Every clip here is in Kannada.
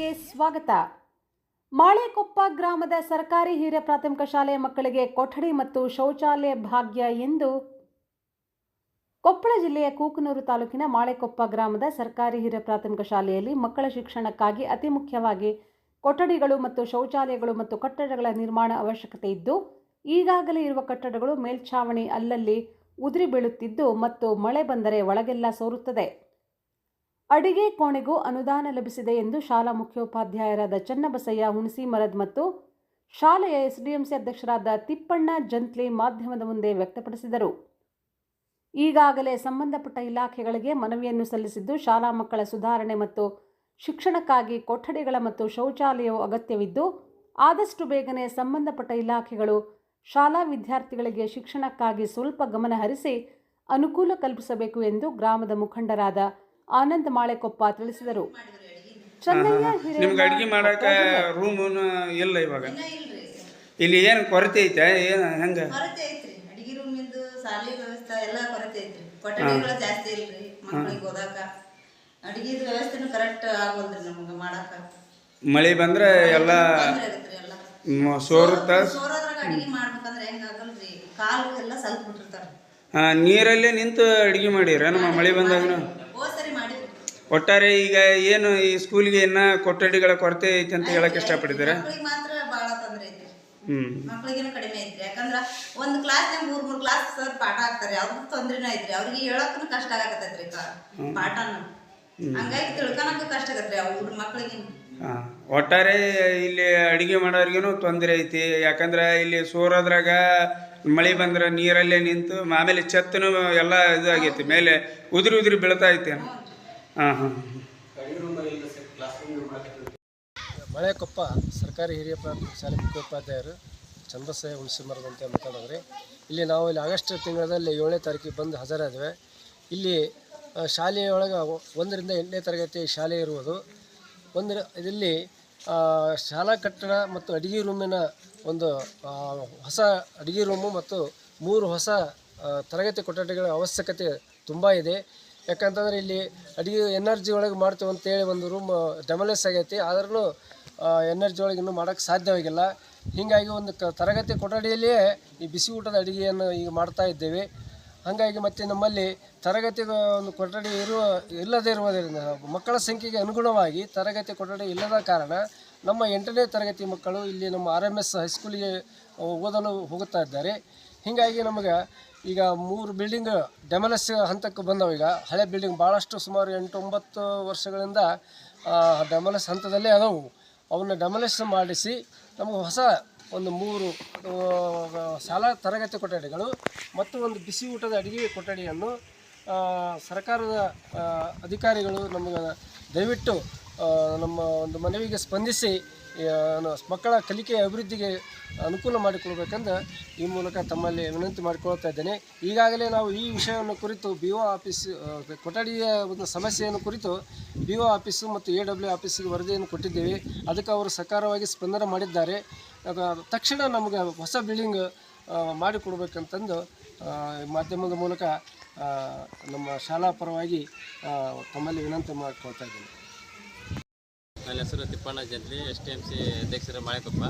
ವಾರ್ತೆಗೆ ಸ್ವಾಗತ. ಮಾಳೆಕೊಪ್ಪ ಗ್ರಾಮದ ಸರ್ಕಾರಿ ಹಿರಿಯ ಪ್ರಾಥಮಿಕ ಶಾಲೆಯ ಮಕ್ಕಳಿಗೆ ಕೊಠಡಿ ಮತ್ತು ಶೌಚಾಲಯ ಭಾಗ್ಯ ಎಂದು ಕೊಪ್ಪಳ ಜಿಲ್ಲೆಯ ಕೂಕನೂರು ತಾಲೂಕಿನ ಮಾಳೆಕೊಪ್ಪ ಗ್ರಾಮದ ಸರ್ಕಾರಿ ಹಿರಿಯ ಪ್ರಾಥಮಿಕ ಶಾಲೆಯಲ್ಲಿ ಮಕ್ಕಳ ಶಿಕ್ಷಣಕ್ಕಾಗಿ ಅತಿ ಮುಖ್ಯವಾಗಿ ಕೊಠಡಿಗಳು ಮತ್ತು ಶೌಚಾಲಯಗಳು ಮತ್ತು ಕಟ್ಟಡಗಳ ನಿರ್ಮಾಣ ಅವಶ್ಯಕತೆ ಇದ್ದು, ಈಗಾಗಲೇ ಇರುವ ಕಟ್ಟಡಗಳು ಮೇಲ್ಛಾವಣಿ ಅಲ್ಲಲ್ಲಿ ಉದುರಿ ಬೀಳುತ್ತಿದ್ದು ಮತ್ತು ಮಳೆ ಬಂದರೆ ಒಳಗೆಲ್ಲ ಸೋರುತ್ತದೆ. ಅಡಿಗೆ ಕೋಣೆಗೂ ಅನುದಾನ ಲಭಿಸಿದೆ ಎಂದು ಶಾಲಾ ಮುಖ್ಯೋಪಾಧ್ಯಾಯರಾದ ಚನ್ನಬಸಯ್ಯ ಹುಣಸಿಮರದ್ ಮತ್ತು ಶಾಲೆಯ ಎಸ್ಡಿಎಂಸಿ ಅಧ್ಯಕ್ಷರಾದ ತಿಪ್ಪಣ್ಣ ಜಂತ್ಲಿ ಮಾಧ್ಯಮದ ಮುಂದೆ ವ್ಯಕ್ತಪಡಿಸಿದರು. ಈಗಾಗಲೇ ಸಂಬಂಧಪಟ್ಟ ಇಲಾಖೆಗಳಿಗೆ ಮನವಿಯನ್ನು ಸಲ್ಲಿಸಿದ್ದು, ಶಾಲಾ ಮಕ್ಕಳ ಸುಧಾರಣೆ ಮತ್ತು ಶಿಕ್ಷಣಕ್ಕಾಗಿ ಕೊಠಡಿಗಳ ಮತ್ತು ಶೌಚಾಲಯವು ಅಗತ್ಯವಿದ್ದು, ಆದಷ್ಟು ಬೇಗನೆ ಸಂಬಂಧಪಟ್ಟ ಇಲಾಖೆಗಳು ಶಾಲಾ ವಿದ್ಯಾರ್ಥಿಗಳಿಗೆ ಶಿಕ್ಷಣಕ್ಕಾಗಿ ಸ್ವಲ್ಪ ಗಮನ ಹರಿಸಿ ಅನುಕೂಲ ಕಲ್ಪಿಸಬೇಕು ಎಂದು ಗ್ರಾಮದ ಮುಖಂಡರಾದ ಆನಂದ್ ಮಾಳೆಕೊಪ್ಪ ತಿಳಿಸಿದರು. ನಿಮ್ಗೆ ಅಡ್ಗೆ ಮಾಡಕ ರೂಮ್ ಇಲ್ಲ ಇವಾಗ? ಇಲ್ಲಿ ಏನು ಕೊರತೆ ಐತೆ? ಏನು ಹೆಂಗೆ? ಕೊರತೆ ಐತ್ರಿ. ಅಡಿಗೆ ರೂಮಿಂದು ಶಾಲೆ ವ್ಯವಸ್ಥೆ ಎಲ್ಲ ಕೊರತೆ ಐತ್ರಿ. ಕೊಠಡಿಗಳು ಜಾಸ್ತಿ ಇಲ್ರಿ ಮಕ್ಳಿಗೆ ಓದಾಕ. ಅಡಿಗೆದ ವ್ಯವಸ್ಥೆನೂ ಕರೆಕ್ಟ್ ಆಗೋಲ್ರಿ ನಮ್ಗೆ ಮಾಡಾಕ ಮಳೆ ಬಂದ್ರೆ ಎಲ್ಲ ಸೋರುತ್ತ ಸೋರೋದ್ರಾಗ ಅಡಿಗೆ ಮಾಡ್ಬೇಕಂದ್ರೆ ಹೆಂಗ್ ಆಗಲ್ರಿ? ಕಾಲು ಎಲ್ಲ ಸ್ವಲ್ಪ ಬಿಟ್ಟಿರ್ತಾರ ನೀರಲ್ಲೇ ನಿಂತು ಅಡಿಗೆ ಮಾಡಿರ ನಮ್ಮ ಮಳೆ ಬಂದಾಗ ಒಟ್ಟಾರೆ ಈಗ ಏನು ಈ ಸ್ಕೂಲ್ಗೆ ಇನ್ನ ಕೊಠಡಿಗಳ ಕೊರತೆ ಐತೆ ಅಂತ ಹೇಳಕ್ ಇಷ್ಟಪಟ್ಟಿದ್ದೀರಾ? ಮಕ್ಳಿಗೆ ಮಾತ್ರ ಬಾಳ ತೊಂದ್ರೆ ಐತ್ರಿ ಹ್ಮ್. ಮಕ್ಳಿಗೇನು ಕಡಿಮೆ ಐತ್ರಿ. ಯಾಕಂದ್ರ ಒಂದ್ ಕ್ಲಾಸ್ನಾಗ ಮೂರ್ ಮೂರ್ ಕ್ಲಾಸ್ ಸರ್ ಪಾಠ ಆಗ್ತಾರೆ ಅವ್ರಿಗೆ ತೊಂದ್ರೆನ ಐತ್ರಿ. ಅವ್ರಿಗೆ ಹೇಳಕ್ಕೂ ಕಷ್ಟ ಆಗತ್ತೈತ್ರಿ ಪಾಠನ. ಹಂಗಾಗಿ ತಿಳ್ಕೊಳಕ್ಕೂ ಕಷ್ಟ ಆಗತ್ರಿ ಅವ್ರ ಮಕ್ಳಿಗೆ ಆ, ಒಟ್ಟಾರೆ ಇಲ್ಲಿ ಅಡಿಗೆ ಮಾಡೋರ್ಗೇನು ತೊಂದರೆ ಐತಿ. ಯಾಕಂದ್ರೆ ಇಲ್ಲಿ ಸೋರೋದ್ರಾಗ ಮಳೆ ಬಂದ್ರೆ ನೀರಲ್ಲೇ ನಿಂತು ಆಮೇಲೆ ಛತ್ತನು ಎಲ್ಲ ಇದು ಆಗೈತಿ. ಮೇಲೆ ಉದುರಿ ಉದುರಿ ಬೀಳ್ತಾ ಐತಿ. ಮಳೆಕೊಪ್ಪ ಸರ್ಕಾರಿ ಹಿರಿಯ ಪ್ರಾಥಮಿಕ ಶಾಲೆ ಮುಖ್ಯೋಪಾಧ್ಯಾಯರು ಚಂದ್ರಸಯ್ಯ ಹುಣಸಿಮರದ ಅಂತ ಮಾತಾಡಿದ್ರೆ. ಇಲ್ಲಿ ನಾವು ಇಲ್ಲಿ ಆಗಸ್ಟ್ ತಿಂಗಳಲ್ಲಿ ಏಳನೇ ತಾರೀಕಿಗೆ ಬಂದು ಹಾಜರಾದ್ವಿ. ಇಲ್ಲಿ ಶಾಲೆಯೊಳಗೆ ಒಂದರಿಂದ ಎಂಟನೇ ತರಗತಿ ಶಾಲೆ ಇರುವುದು. ಒಂದರ ಇದರಲ್ಲಿ ಶಾಲಾ ಕಟ್ಟಡ ಮತ್ತು ಅಡಿಗೆ ರೂಮಿನ ಒಂದು ಹೊಸ ಅಡಿಗೆ ರೂಮು ಮತ್ತು ಮೂರು ಹೊಸ ತರಗತಿ ಕೊಠಡಿಗಳ ಅವಶ್ಯಕತೆ ತುಂಬ ಇದೆ. ಯಾಕಂತಂದ್ರೆ ಇಲ್ಲಿ ಅಡಿಗೆ ಎನರ್ಜಿ ಒಳಗೆ ಮಾಡ್ತೀವಿ ಅಂತೇಳಿ ಒಂದು ರೂಮ್ ಡೆಮಲೆಸ್ ಆಗೈತಿ. ಆದ್ರೂ ಎನರ್ಜಿ ಒಳಗೆ ಇನ್ನೂ ಮಾಡೋಕ್ಕೆ ಸಾಧ್ಯವಾಗಿಲ್ಲ ಹೀಗಾಗಿ ಒಂದು ಕ, ತರಗತಿ ಕೊಠಡಿಯಲ್ಲಿಯೇ ಈ ಬಿಸಿ ಊಟದ ಅಡುಗೆಯನ್ನು ಈಗ ಮಾಡ್ತಾ ಇದ್ದೇವೆ. ಹಾಗಾಗಿ ಮತ್ತು ನಮ್ಮಲ್ಲಿ ತರಗತಿ ಒಂದು ಕೊಠಡಿ ಇರುವ, ಇಲ್ಲದೇ ಇರುವುದರಿಂದ ಮಕ್ಕಳ ಸಂಖ್ಯೆಗೆ ಅನುಗುಣವಾಗಿ ತರಗತಿ ಕೊಠಡಿ ಇಲ್ಲದ ಕಾರಣ ನಮ್ಮ ಎಂಟನೇ ತರಗತಿ ಮಕ್ಕಳು ಇಲ್ಲಿ ನಮ್ಮ ಆರ್ ಎಂ ಎಸ್ ಹೈಸ್ಕೂಲಿಗೆ ಓದಲು ಹೋಗುತ್ತಾ ಇದ್ದಾರೆ. ಹೀಗಾಗಿ ನಮಗೆ ಈಗ ಮೂರು ಬಿಲ್ಡಿಂಗ್ ಡೆಮಲಸ್ ಹಂತಕ್ಕೆ ಬಂದವು. ಈಗ ಹಳೆ ಬಿಲ್ಡಿಂಗ್ ಭಾಳಷ್ಟು ಸುಮಾರು ಎಂಟು ಒಂಬತ್ತು ವರ್ಷಗಳಿಂದ ಡೆಮಲಸ್ ಹಂತದಲ್ಲೇ ಅದಾವು. ಅವನ್ನ ಡೆಮಲಸ್ ಮಾಡಿಸಿ ನಮಗೆ ಹೊಸ ಒಂದು ಮೂರು ಶಾಲಾ ತರಗತಿ ಕೊಠಡಿಗಳು ಮತ್ತು ಒಂದು ಬಿಸಿ ಊಟದ ಅಡುಗೆ ಕೊಠಡಿಯನ್ನು ಸರ್ಕಾರದ ಅಧಿಕಾರಿಗಳು ನಮಗೆ ದಯವಿಟ್ಟು ನಮ್ಮ ಒಂದು ಮನವಿಗೆ ಸ್ಪಂದಿಸಿ ಮಕ್ಕಳ ಕಲಿಕೆ ಅಭಿವೃದ್ಧಿಗೆ ಅನುಕೂಲ ಮಾಡಿಕೊಡ್ಬೇಕೆಂದು ಈ ಮೂಲಕ ತಮ್ಮಲ್ಲಿ ವಿನಂತಿ ಮಾಡಿಕೊಳ್ತಾ ಇದ್ದೇನೆ. ಈಗಾಗಲೇ ನಾವು ಈ ವಿಷಯವನ್ನು ಕುರಿತು ಬಿ ಒ ಆಫೀಸ್ ಕೊಠಡಿಯ ಒಂದು ಸಮಸ್ಯೆಯನ್ನು ಕುರಿತು ಬಿ ಒ ಆಫೀಸು ಮತ್ತು ಎ ಡಬ್ಲ್ಯೂ ಆಫೀಸಿಗೆ ವರದಿಯನ್ನು ಕೊಟ್ಟಿದ್ದೇವೆ. ಅದಕ್ಕೆ ಅವರು ಸಕಾರವಾಗಿ ಸ್ಪಂದನೆ ಮಾಡಿದ್ದಾರೆ. ತಕ್ಷಣ ನಮಗೆ ಹೊಸ ಬಿಲ್ಡಿಂಗ್ ಮಾಡಿಕೊಡ್ಬೇಕಂತಂದು ಮಾಧ್ಯಮದ ಮೂಲಕ ನಮ್ಮ ಶಾಲಾ ಪರವಾಗಿ ತಮ್ಮಲ್ಲಿ ವಿನಂತಿ ಮಾಡಿಕೊಳ್ತಾ ಇದ್ದೇನೆ. ನನ್ನ ಹೆಸರು Tippanna Jantli S T M C ಅಧ್ಯಕ್ಷರು ಮಳೆಕೊಪ್ಪ.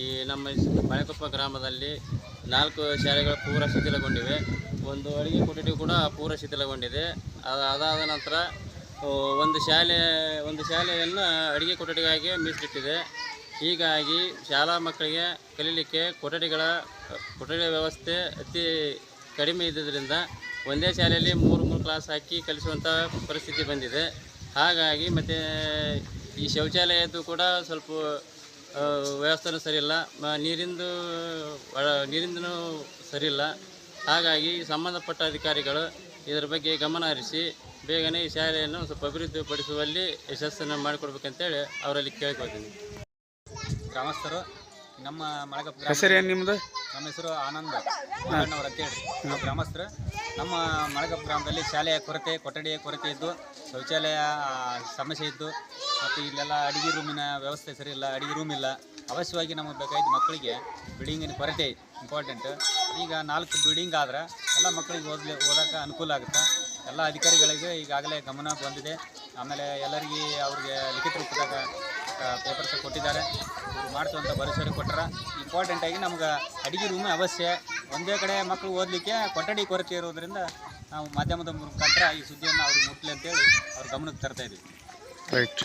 ಈ ನಮ್ಮ ಮಳೆಕೊಪ್ಪ ಗ್ರಾಮದಲ್ಲಿ ನಾಲ್ಕು ಶಾಲೆಗಳು ಪೂರ ಶಿಥಿಲಗೊಂಡಿವೆ. ಒಂದು ಅಡುಗೆ ಕೊಠಡಿ ಕೂಡ ಪೂರ ಶಿಥಿಲಗೊಂಡಿದೆ. ಅದು, ಅದಾದ ನಂತರ ಒಂದು ಶಾಲೆ, ಒಂದು ಶಾಲೆಯನ್ನು ಅಡುಗೆ ಕೊಠಡಿಗಾಗಿ ಮೀಸಲಿಟ್ಟಿದೆ. ಹೀಗಾಗಿ ಶಾಲಾ ಮಕ್ಕಳಿಗೆ ಕಲೀಲಿಕ್ಕೆ ಕೊಠಡಿಗಳ, ಕೊಠಡಿ ವ್ಯವಸ್ಥೆ ಅತಿ ಕಡಿಮೆ ಇದ್ದರಿಂದ ಒಂದೇ ಶಾಲೆಯಲ್ಲಿ ಮೂರು ಮೂರು ಕ್ಲಾಸ್ ಹಾಕಿ ಕಲಿಸುವಂಥ ಪರಿಸ್ಥಿತಿ ಬಂದಿದೆ. ಹಾಗಾಗಿ ಮತ್ತು ಈ ಶೌಚಾಲಯದ್ದು ಕೂಡ ಸ್ವಲ್ಪ ವ್ಯವಸ್ಥೆನೂ ಸರಿಯಿಲ್ಲ. ಮ- ನೀರಿಂದು ಒಳ ನೀರಿಂದನೂ ಸರಿಯಿಲ್ಲ. ಹಾಗಾಗಿ ಸಂಬಂಧಪಟ್ಟ ಅಧಿಕಾರಿಗಳು ಇದರ ಬಗ್ಗೆ ಗಮನ ಹರಿಸಿ ಬೇಗನೆ ಈ ಶಾಲೆಯನ್ನು ಸ್ವಲ್ಪ ಅಭಿವೃದ್ಧಿಪಡಿಸುವಲ್ಲಿ ಯಶಸ್ಸನ್ನು ಮಾಡಿಕೊಡ್ಬೇಕಂತೇಳಿ ಅವರಲ್ಲಿ ಕೇಳ್ಕೊಳ್ತೀನಿ. ಗ್ರಾಮಸ್ಥರು ನಮ್ಮ ಮಳಗಪ್ಪ ಹೆಸರೇನು ನಿಮ್ದು? ನಮ್ಮ ಹೆಸರು ಆನಂದ್ ಮಾದಣ್ಣವ್ರು ಅಂತೇಳಿ ನಾವು ಗ್ರಾಮಸ್ಥರು. ನಮ್ಮ ಮಳಗಪ್ಪ ಗ್ರಾಮದಲ್ಲಿ ಶಾಲೆಯ ಕೊರತೆ, ಕೊಠಡಿಯ ಕೊರತೆ ಇದ್ದು, ಶೌಚಾಲಯ ಸಮಸ್ಯೆ ಇದ್ದು, ಮತ್ತು ಇಲ್ಲೆಲ್ಲ ಅಡಿಗೆ ರೂಮಿನ ವ್ಯವಸ್ಥೆ ಸರಿ ಇಲ್ಲ, ಅಡಿಗೆ ರೂಮ್ ಇಲ್ಲ. ಅವಶ್ಯವಾಗಿ ನಮಗೆ ಬೇಕಾಗಿದ್ದು ಮಕ್ಕಳಿಗೆ ಬಿಲ್ಡಿಂಗಿನ ಕೊರತೆ ಇಂಪಾರ್ಟೆಂಟ್ ಈಗ ನಾಲ್ಕು ಬಿಲ್ಡಿಂಗ್ ಆದ್ರೆ ಎಲ್ಲ ಮಕ್ಕಳಿಗೆ ಓದ್ಲಿ, ಓದೋಕೆ ಅನುಕೂಲ ಆಗುತ್ತೆ. ಎಲ್ಲ ಅಧಿಕಾರಿಗಳಿಗೆ ಈಗಾಗಲೇ ಗಮನ ಬಂದಿದೆ. ಆಮೇಲೆ ಎಲ್ಲರಿಗೆ ಅವ್ರಿಗೆ ಲಿಖಿತ ರೂಪದಾಗ ಪೇಪರ್ಸ್ ಕೊಟ್ಟಿದ್ದಾರೆ. ಇವ್ರು ಮಾಡ್ತು ಅಂತ ಭರವಸೆ ಕೊಟ್ಟರೆ ಇಂಪಾರ್ಟೆಂಟಾಗಿ ನಮ್ಗೆ ಅಡಿಗೆ ರೂಮೇ ಅವಶ್ಯ. ಒಂದೇ ಕಡೆ ಮಕ್ಕಳು ಓದಲಿಕ್ಕೆ ಕೊಠಡಿ ಕೊರತೆ ಇರೋದ್ರಿಂದ ನಾವು ಮಾಧ್ಯಮದ ಮುಖಾಂತರ ಈ ಸುದ್ದಿಯನ್ನು ಅವ್ರಿಗೆ ಮುಟ್ಲಿ ಅಂತೇಳಿ ಅವ್ರ ಗಮನಕ್ಕೆ ತರ್ತಾ ಇದ್ದೀವಿ ರೈಟ್